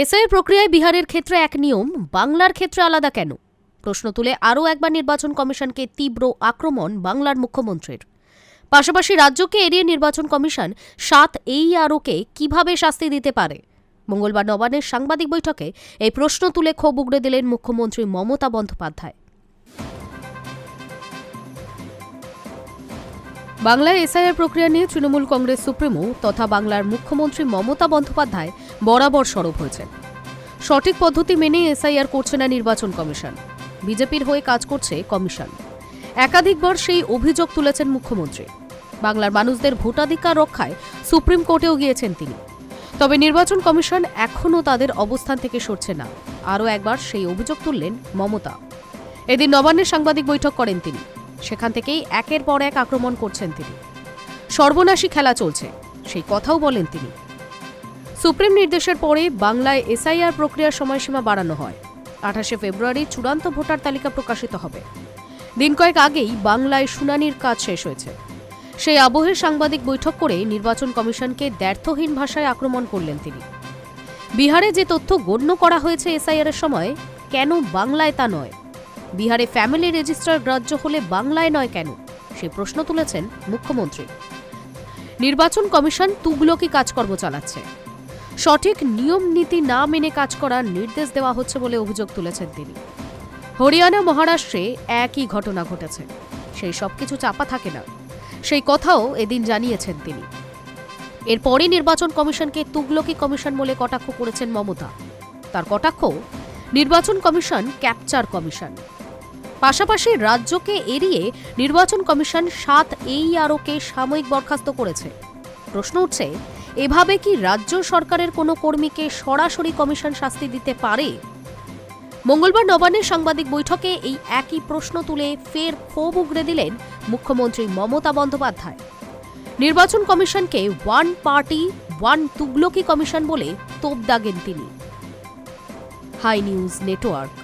এসআইয়ের প্রক্রিয়ায় বিহারের ক্ষেত্রে এক নিয়ম, বাংলার ক্ষেত্রে আলাদা কেন? প্রশ্ন তুলে আরও একবার নির্বাচন কমিশনকে তীব্র আক্রমণ বাংলার মুখ্যমন্ত্রীর। পাশাপাশি রাজ্যকে এড়িয়ে নির্বাচন কমিশন সাত এই আরোকে কীভাবে শাস্তি দিতে পারে? মঙ্গলবার নবান্নের সাংবাদিক বৈঠকে এই প্রশ্ন তুলে ক্ষোভ উগড়ে দিলেন মুখ্যমন্ত্রী মমতা বন্দ্যোপাধ্যায়। বাংলায় এসআইআর প্রক্রিয়া নিয়ে তৃণমূল কংগ্রেস সুপ্রিমো তথা বাংলার মুখ্যমন্ত্রী মমতা বন্দ্যোপাধ্যায় বরাবর সরব হয়েছেন সঠিক পদ্ধতি মেনে এসআইআর করছে না নির্বাচন কমিশন। বিজেপির হয়ে কাজ করছে কমিশন। একাধিকবার সেই অভিযোগ তুলেছেন মুখ্যমন্ত্রী। বাংলার মানুষদের ভোটাধিকার রক্ষায় সুপ্রিম কোর্টেও গিয়েছেন তিনি। তবে নির্বাচন কমিশন এখনও তাদের অবস্থান থেকে সরছে না। আরও একবার সেই অভিযোগ তুললেন মমতা। এদিন নবান্নের সাংবাদিক বৈঠক করেন তিনি। সেখান থেকেই একের পর এক আক্রমণ করছেন তিনি। সর্বনাশী খেলা চলছে, সেই কথাও বলেন তিনি। সুপ্রিম নির্দেশের পরে বাংলায় এসআইআর প্রক্রিয়ার সময়সীমা বাড়ানো হয়। আঠাশে ফেব্রুয়ারি চূড়ান্ত ভোটার তালিকা প্রকাশিত হবে। দিন কয়েক আগেই বাংলায় শুনানির কাজ শেষ হয়েছে। সেই আবহে সাংবাদিক বৈঠক করে নির্বাচন কমিশনকে দ্ব্যর্থহীন ভাষায় আক্রমণ করলেন তিনি। বিহারে যে তথ্য গণ্য করা হয়েছে এসআইআর সময়, কেন বাংলায় তা নয়? বিহারে ফ্যামিলি রেজিস্টার গ্রাহ্য হলে বাংলায় নয় কেন? সে প্রশ্ন তুলেছেন মুখ্যমন্ত্রী। নির্বাচন কমিশন তুগলকি কাজকর্ম চালাচ্ছে। সঠিক নিয়ম নীতি না মেনে কাজ করার নির্দেশ দেওয়া হচ্ছে বলে অভিযোগ তুলেছেন তিনি। হরিয়ানা, মহারাষ্ট্রে একই ঘটনা ঘটেছে। সেই সব কিছু চাপা থাকে না। সেই কথাও এদিন জানিয়েছেন তিনি। এরপরই নির্বাচন কমিশনকে তুগলকি কমিশন বলে কটাক্ষ করেছেন মমতা। তার কটাক্ষ, নির্বাচন কমিশন ক্যাপচার কমিশন। পাশাপাশি রাজ্যকে এড়িয়ে নির্বাচন কমিশন সাত এই আরোকে সাময়িক বরখাস্ত করেছে। প্রশ্ন উঠছে, এভাবে কি রাজ্য সরকারের কোনো কর্মীকে সরাসরি কমিশন শাস্তি দিতে পারে? মঙ্গলবার নবান্নের সাংবাদিক বৈঠকে এই একই প্রশ্ন তুলে ফের ক্ষোভ উগড়ে দিলেন মুখ্যমন্ত্রী মমতা বন্দ্যোপাধ্যায়। নির্বাচন কমিশনকে ওয়ান পার্টি, ওয়ান তুগলকি কমিশন বলে তোপ দাগেন তিনি। Hi news network.